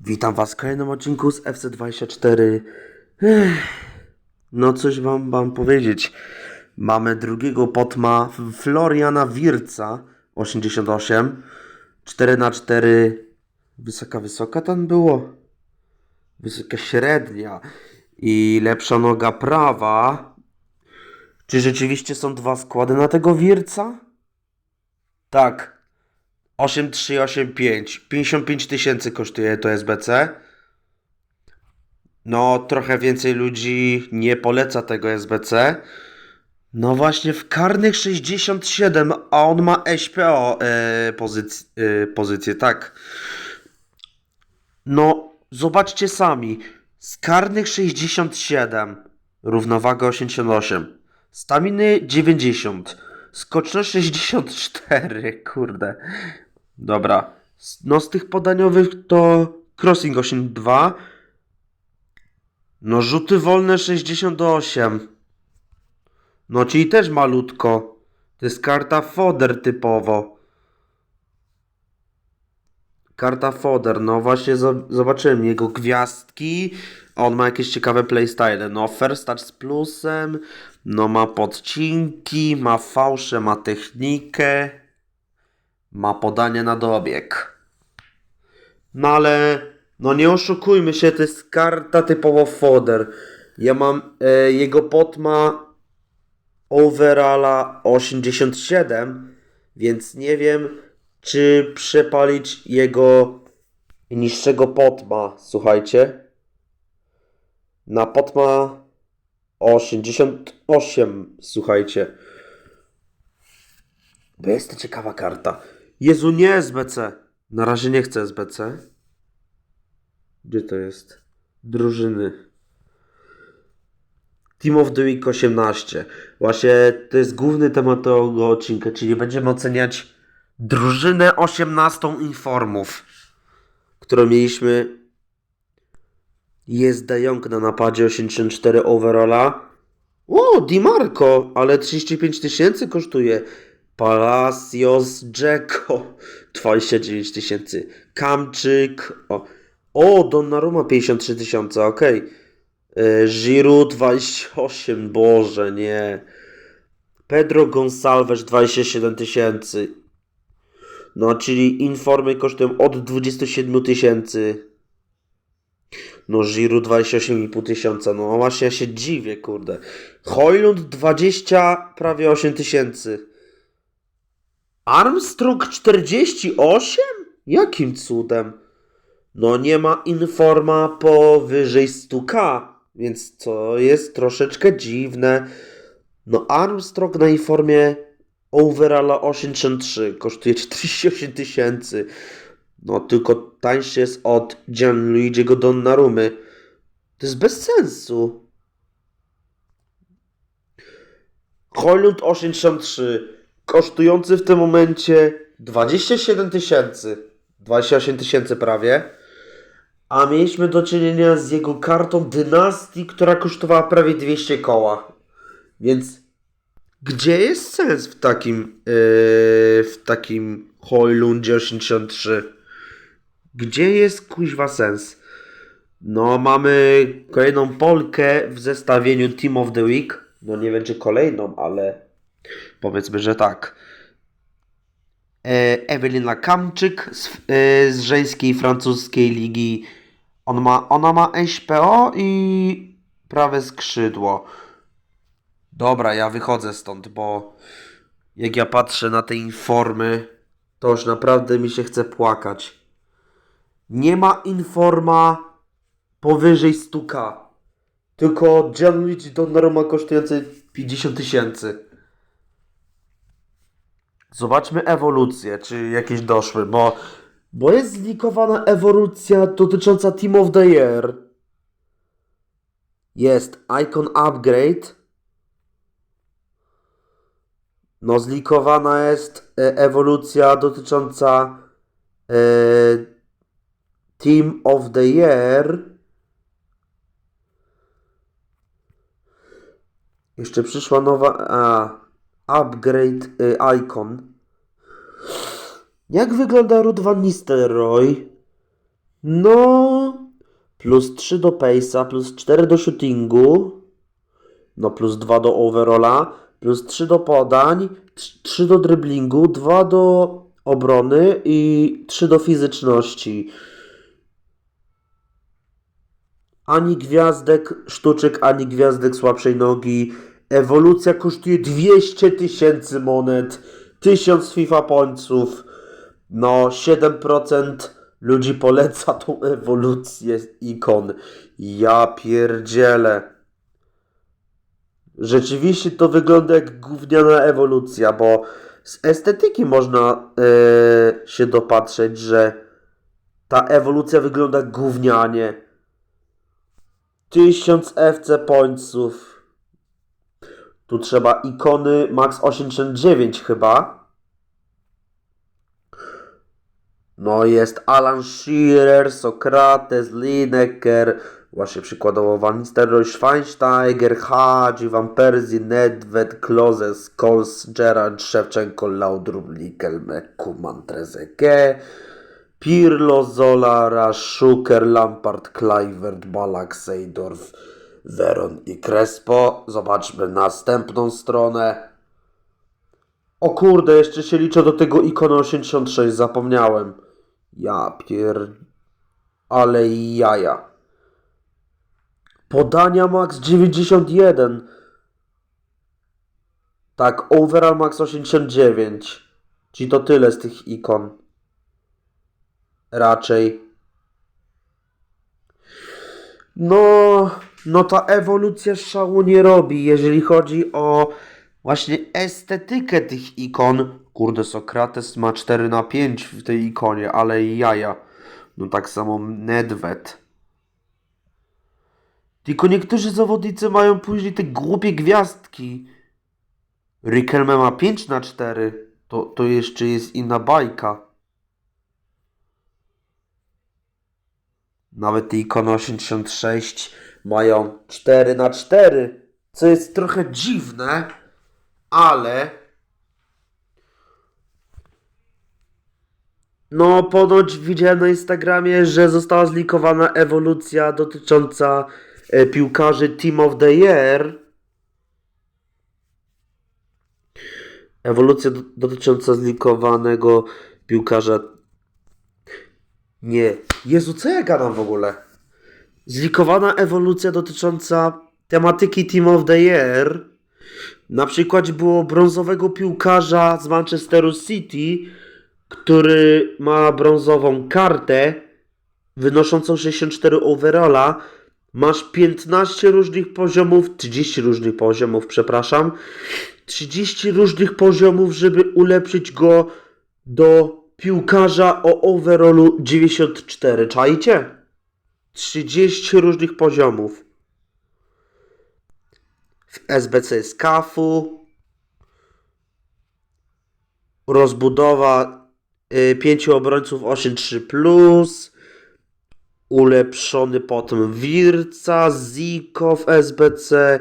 Witam Was w kolejnym odcinku z FC24. Ech, No coś wam mam powiedzieć. Mamy drugiego potma Floriana Wirca 88. 4 na 4 Wysoka, wysoka tam było. Wysoka średnia. I lepsza noga prawa. Czy rzeczywiście są dwa składy na tego Wirca? Tak. 8385. 55 tysięcy kosztuje to SBC. No, trochę więcej ludzi nie poleca tego SBC. No właśnie, w karnych 67, a on ma SPO e, pozyc e, pozycję, tak. No, zobaczcie sami. Z karnych 67, równowaga 88, staminy 90, skoczność 64, kurde. Dobra. No z tych podaniowych to crossing 82. No rzuty wolne 68. No czyli też malutko. To jest karta foder typowo. Karta foder, no właśnie zo- zobaczyłem jego gwiazdki. On ma jakieś ciekawe playstyle. No first touch z plusem, no ma podcinki, ma fałsze, ma technikę. Ma podanie na dobieg. No ale, no nie oszukujmy się, to jest karta typowo foder. Ja mam, e, jego pot ma overalla 87, więc nie wiem, czy przepalić jego niższego potma, słuchajcie. Na potma 88, słuchajcie. Bo jest to ciekawa karta. Jezu, nie SBC. Na razie nie chcę SBC. Gdzie to jest? Drużyny. Team of the Week 18. Właśnie to jest główny temat tego odcinka, czyli będziemy oceniać drużynę 18 informów, którą mieliśmy. Jest De Jong na napadzie 84 overalla. O, Di Marco, ale 35 tysięcy kosztuje. Palacios, Dzeko 29 tysięcy. Kamczyk. O, o Donnarumma 53 tysiące, okej. Okay. Giroud 28, Boże, nie. Pedro Gonçalves 27 tysięcy. No, czyli informy kosztują od 27 tysięcy. No, Giroud 28,5 tysiąca. No właśnie, ja się dziwię, kurde. Hojlund 20, prawie 8 tysięcy. Armstrong 48? Jakim cudem? No nie ma informa powyżej 100k, więc to jest troszeczkę dziwne. No Armstrong na informie overalla 83 kosztuje 48 tysięcy. No tylko tańszy jest od Gianluigiego Donnarumy. To jest bez sensu. Hojlund 83 kosztujący w tym momencie 27 tysięcy, 28 tysięcy prawie, a mieliśmy do czynienia z jego kartą dynastii, która kosztowała prawie 200 koła. Więc gdzie jest sens w takim yy, w takim Hojlundzie 83? Gdzie jest kuźwa sens? No, mamy kolejną Polkę w zestawieniu Team of the Week. No nie wiem czy kolejną, ale powiedzmy, że tak. E, Ewelina Kamczyk z, e, z żeńskiej francuskiej ligi. On ma, ona ma SPO i prawe skrzydło. Dobra, ja wychodzę stąd, bo jak ja patrzę na te informy, to już naprawdę mi się chce płakać. Nie ma informa powyżej 100k. Tylko Gianluigi Donnarumma kosztujący 50 tysięcy. Zobaczmy ewolucję, czy jakieś doszły, bo, bo jest zlikowana ewolucja dotycząca Team of the Year. Jest Icon Upgrade. No, zlikowana jest e, ewolucja dotycząca e, Team of the Year. Jeszcze przyszła nowa. A, upgrade y, icon. Jak wygląda Ruud van Nistelrooy? No, plus 3 do pace'a, plus 4 do shootingu, no plus 2 do overalla, plus 3 do podań, 3 do driblingu, 2 do obrony i 3 do fizyczności. Ani gwiazdek sztuczek, ani gwiazdek słabszej nogi. Ewolucja kosztuje 200 tysięcy monet, 1000 FIFA pońców. No, 7% ludzi poleca tą ewolucję ikon. Ja pierdzielę. Rzeczywiście to wygląda jak gówniana ewolucja, bo z estetyki można e, się dopatrzeć, że ta ewolucja wygląda gównianie. 1000 FC pońców. Tu trzeba ikony max 89 chyba. No jest Alan Shearer, Sokrates, Lineker, właśnie przykładowo Van Nistelrooy, Schweinsteiger, Hadzi, Van Persie, Nedved, Klose, Scholes, Gerard, Szewczenko, Laudrup, Likel, Kuman, Trezeguet, Pirlo, Zola, Rasz, Szuker, Lampard, Kluivert, Balak, Seydorf, Veron i Crespo. Zobaczmy następną stronę. O kurde, jeszcze się liczę do tego ikony 86, zapomniałem. Ja pier... Ale jaja. Podania max 91. Tak, overall max 89. Czyli to tyle z tych ikon. Raczej. No, no ta ewolucja szału nie robi, jeżeli chodzi o właśnie estetykę tych ikon. Kurde, Sokrates ma 4 na 5 w tej ikonie, ale jaja. No tak samo Nedved. Tylko niektórzy zawodnicy mają później te głupie gwiazdki. Riquelme ma 5 na 4. To, to jeszcze jest inna bajka. Nawet te ikony 86 mają 4 na 4 co jest trochę dziwne, ale no ponoć widziałem na Instagramie, że została zlikowana ewolucja dotycząca e, piłkarzy Team of the Year. Ewolucja do, dotycząca zlikowanego piłkarza nie. Jezu, co ja gadam w ogóle? Zlikowana ewolucja dotycząca tematyki Team of the Year. Na przykład było brązowego piłkarza z Manchesteru City, który ma brązową kartę wynoszącą 64 overalla. Masz 15 różnych poziomów, 30 różnych poziomów, przepraszam. 30 różnych poziomów, żeby ulepszyć go do piłkarza o overallu 94. Czajcie? 30 różnych poziomów. W SBC jest kafu. Rozbudowa y, pięciu obrońców 8-3 plus. Ulepszony potem Wirca, Ziko w SBC.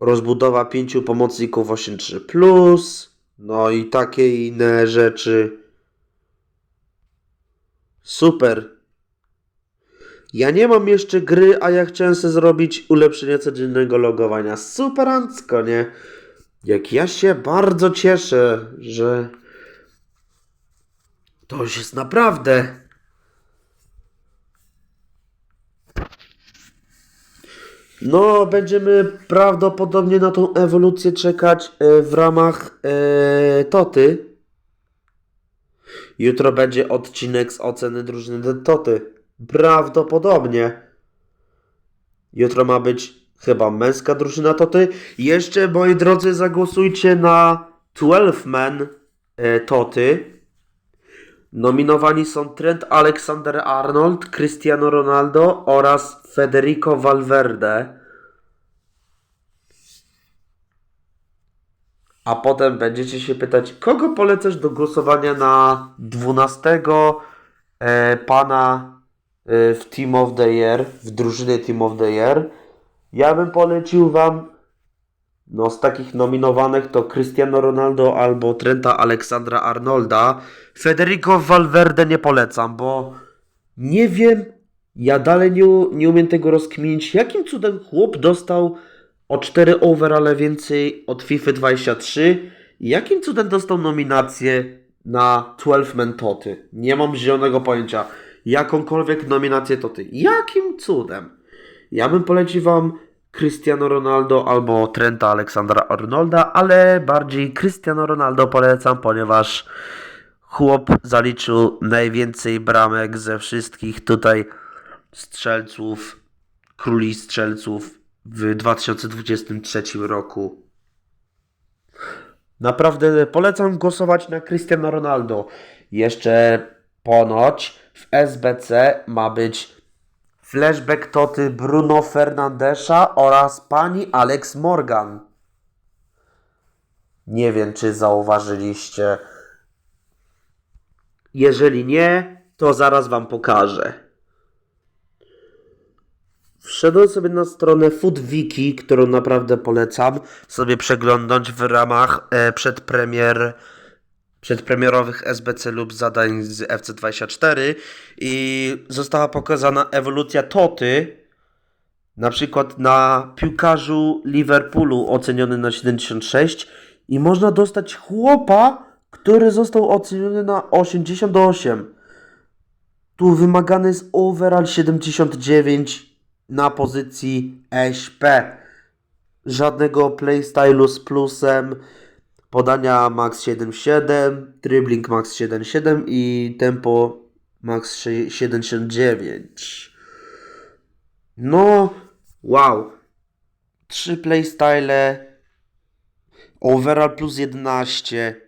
Rozbudowa pięciu pomocników 8-3 plus. No i takie inne rzeczy. Super. Ja nie mam jeszcze gry, a ja chciałem sobie zrobić ulepszenie codziennego logowania. Superancko, nie? Jak ja się bardzo cieszę, że to już jest naprawdę. No, będziemy prawdopodobnie na tą ewolucję czekać e, w ramach e, Toty. Jutro będzie odcinek z oceny drużyny Toty. Prawdopodobnie. Jutro ma być chyba męska drużyna Toty. Jeszcze, moi drodzy, zagłosujcie na 12 Man e, Toty. Nominowani są Trent Alexander-Arnold, Cristiano Ronaldo oraz Federico Valverde. A potem będziecie się pytać, kogo polecasz do głosowania na 12 e, pana w Team of the Year, w drużynie Team of the Year. Ja bym polecił wam no z takich nominowanych to Cristiano Ronaldo albo Trenta Aleksandra Arnolda. Federico Valverde nie polecam, bo Nie wiem, ja dalej nie, nie umiem tego rozkminić, jakim cudem chłop dostał o 4 overale więcej od FIFA 23 i jakim cudem dostał nominację na 12 Man Toty. Nie mam zielonego pojęcia. Jakąkolwiek nominację Toty. Jakim cudem? Ja bym polecił wam Cristiano Ronaldo albo Trenta Aleksandra Arnolda, ale bardziej Cristiano Ronaldo polecam, ponieważ chłop zaliczył najwięcej bramek ze wszystkich tutaj strzelców, króli strzelców w 2023 roku. Naprawdę polecam głosować na Cristiano Ronaldo. Jeszcze ponoć w SBC ma być flashback toty Bruno Fernandesza oraz pani Alex Morgan. Nie wiem, czy zauważyliście. Jeżeli nie, to zaraz wam pokażę. Wszedłem sobie na stronę FoodWiki, którą naprawdę polecam sobie przeglądać w ramach e, przedpremier, przedpremierowych SBC lub zadań z FC24 i została pokazana ewolucja Toty, na przykład na piłkarzu Liverpoolu oceniony na 76 i można dostać chłopa, który został oceniony na 88. Tu wymagany jest overall 79 na pozycji SP. Żadnego playstylu z plusem, podania max 7.7, dribbling max 7.7 i tempo max 7.9. No, wow. Trzy playstyle, overall plus 11.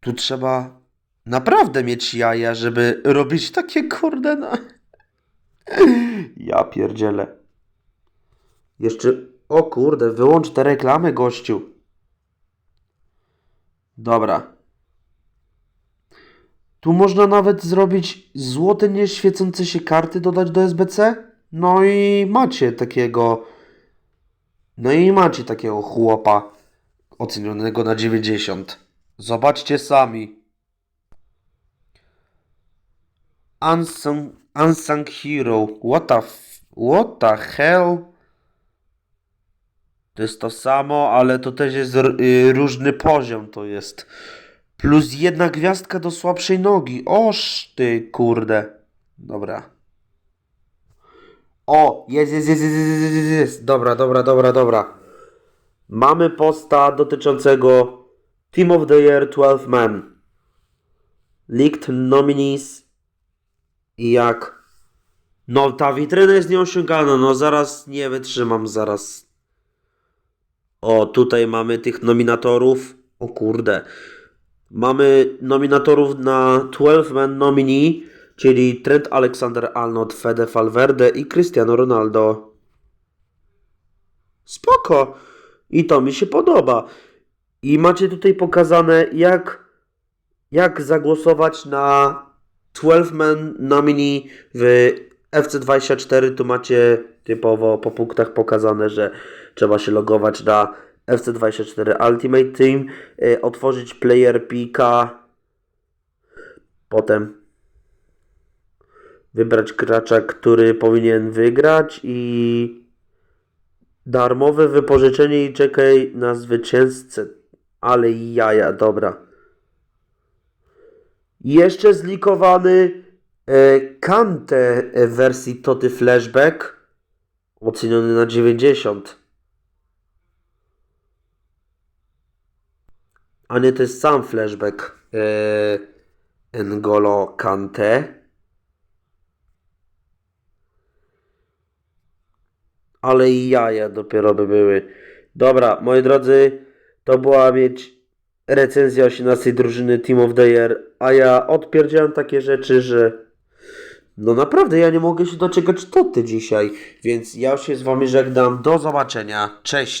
Tu trzeba naprawdę mieć jaja, żeby robić takie kurde na... Ja pierdzielę. Jeszcze, o kurde, wyłącz te reklamy, gościu. Dobra. Tu można nawet zrobić złote nieświecące się karty, dodać do SBC. No i macie takiego... No i macie takiego chłopa ocenionego na 90. Zobaczcie sami. Unsung, unsung Hero. What the, what the hell? To jest to samo, ale to też jest y, różny poziom to jest. Plus jedna gwiazdka do słabszej nogi. Oż ty kurde. Dobra. O, jest, jest, jest, jest, jest, jest, jest. Dobra, dobra, dobra, dobra. Mamy posta dotyczącego Team of the Year 12 men Leaked nominees i jak... No ta witryna jest nieosiągalna, no zaraz nie wytrzymam, zaraz o, tutaj mamy tych nominatorów. O kurde. Mamy nominatorów na 12 Man nominee, czyli Trent Alexander-Arnold, Fede Valverde i Cristiano Ronaldo. Spoko. I to mi się podoba. I macie tutaj pokazane, jak, jak zagłosować na 12-man nominee w FC24. Tu macie typowo po punktach pokazane, że trzeba się logować na FC24 Ultimate Team, y, otworzyć Player Pika, potem wybrać gracza, który powinien wygrać i darmowe wypożyczenie i czekaj na zwycięzcę. Ale jaja, dobra. Jeszcze zlikowany e, Kante w wersji Toty Flashback oceniony na 90. A nie, to jest sam flashback e, N'Golo Kante. Ale i jaja dopiero by były. Dobra, moi drodzy, to była mieć recenzja 18 drużyny Team of the Year, a ja odpierdziałem takie rzeczy, że no naprawdę ja nie mogę się doczekać toty dzisiaj, więc ja się z wami żegnam. Do zobaczenia. Cześć.